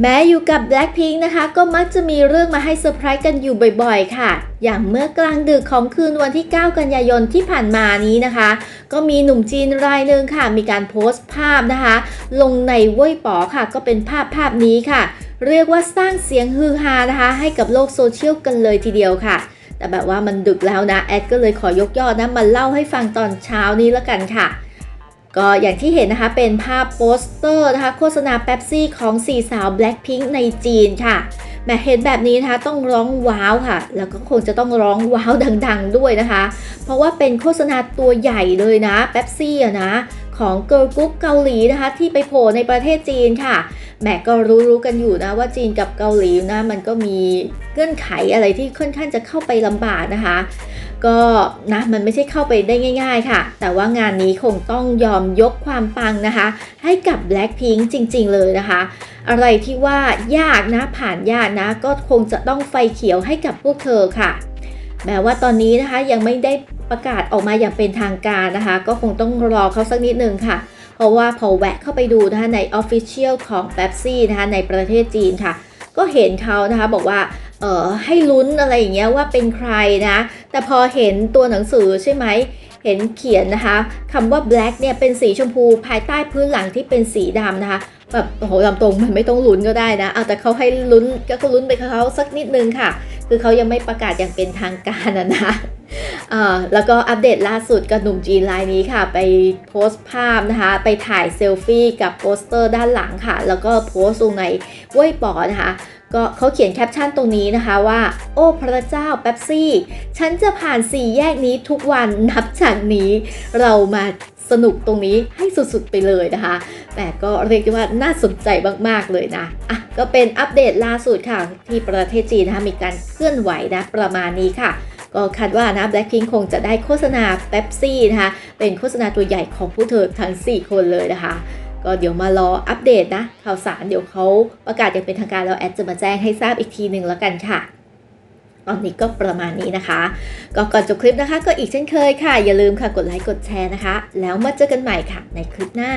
แม้อยู่กับ Blackpink นะคะ ก็มักจะมีเรื่องมาให้เซอร์ไพรส์กันอยู่บ่อยๆ ค่ะ อย่างเมื่อกลางดึกของคืนวันที่ 9 กันยายนที่ผ่านมานี้นะคะ ก็มีหนุ่มจีนรายหนึ่งค่ะ มีการโพสต์ภาพนะคะ ลงในเว่ยป๋อค่ะ ก็เป็นภาพภาพนี้ค่ะ เรียกว่าสร้างเสียงฮือฮานะคะ ให้กับโลกโซเชียลกันเลยทีเดียวค่ะ แต่แบบว่ามันดึกแล้วนะ แอดก็เลยขอยกยอดนะมาเล่าให้ฟังตอนเช้านี้แล้วกันค่ะ ก็อย่างที่เห็นนะคะเป็นภาพโปสเตอร์นะคะโฆษณาเป๊ปซี่ของสี่สาว Blackpink ในจีนค่ะแม่เห็นแบบนี้นะคะต้องร้องว้าวค่ะ แล้วก็คงจะต้องร้องว้าวดัง ๆ ด้วยนะคะ เพราะว่าเป็นโฆษณาตัวใหญ่เลยนะเป๊ปซี่อะนะ ของเกิร์ลกรุ๊ปเกาหลีนะคะ ที่ไปโผล่ในประเทศจีนค่ะแหมก็รู้ๆกันอยู่นะว่าจีนกับเกาหลีนะมันก็มีเงื่อนไขอะไรที่ค่อนข้างจะเข้าไปลำบากนะคะ ก็นะมันไม่ใช่เข้าไปได้ง่าย ๆ ค่ะ แต่ว่างานนี้คงต้องยอมยกความปังนะคะ ให้กับ Blackpink จริง ๆ เลยนะคะ อะไรที่ว่ายากนะผ่านยากนะ ก็คงจะต้องไฟเขียวให้กับพวกเธอค่ะ แม้ว่าตอนนี้นะคะยังไม่ได้ประกาศออกมาอย่างเป็นทางการนะคะ ก็คงต้องรอเขาสักนิดนึงค่ะ เพราะว่าพอแวะเข้าไปดูนะคะใน Official ของ Pepsi นะคะในประเทศจีนค่ะ ก็เห็นเขานะคะบอกว่าเอ่อให้ลุ้นอะไรอย่างเงี้ยว่าเป็นใครนะ แต่พอเห็นตัวหนังสือใช่ไหมเห็นเขียนนะคะคำว่า black เนี่ยเป็นสีชมพูภายใต้พื้นหลังที่เป็นสีดำนะคะแบบโอ้โหลำตรงมันไม่ต้องลุ้นก็ได้นะเอาแต่เขาให้ลุ้นก็ลุ้นไปเขาสักนิดนึงค่ะ คือเขายังไม่ประกาศอย่างเป็นทางการนะนะแล้วก็อัปเดตล่าสุดกับหนุ่มจีนรายนี้ค่ะ ไปโพสต์ภาพนะคะ ไปถ่ายเซลฟี่กับโปสเตอร์ด้านหลังค่ะ แล้วก็โพสต์ลงในเว่ยปอนะคะ ก็เขาเขียนแคปชั่นตรงนี้นะคะว่า โอ้พระเจ้าเป๊ปซี่ ฉันจะผ่านสี่แยกนี้ทุกวันนับจากนี้ เรามาสนุกตรงนี้ให้สุดๆไปเลยนะคะ แต่ก็เรียกได้ว่าน่าสนใจมากๆเลยนะอะ ก็เป็นอัปเดตล่าสุดค่ะ ที่ประเทศจีนนะมีการเคลื่อนไหวนะประมาณนี้ค่ะ ก็คาดว่านะ Blackpink คงจะได้โฆษณาเ e ปซี่นะคะ เป็นโฆษณาตัวใหญ่ของผู้เธอทั้ง 4 คนเลยนะคะ ก็เดี๋ยวมารออัปเดตนะ ข่าวสารเดี๋ยวเขาประกาศอย่างเป็นทางการแล้วแอดจะมาแจ้งให้ทราบอีกทีหนึ่งแล้วกันค่ะตอนนี้ก็ประมาณนี้นะคะ ก็ก่อนจบคลิปนะคะ ก็อีกเช่นเคยค่ะ อย่าลืมค่ะกดไลค์กดแชร์นะคะ แล้วมาเจอกันใหม่ค่ะในคลิปหน้า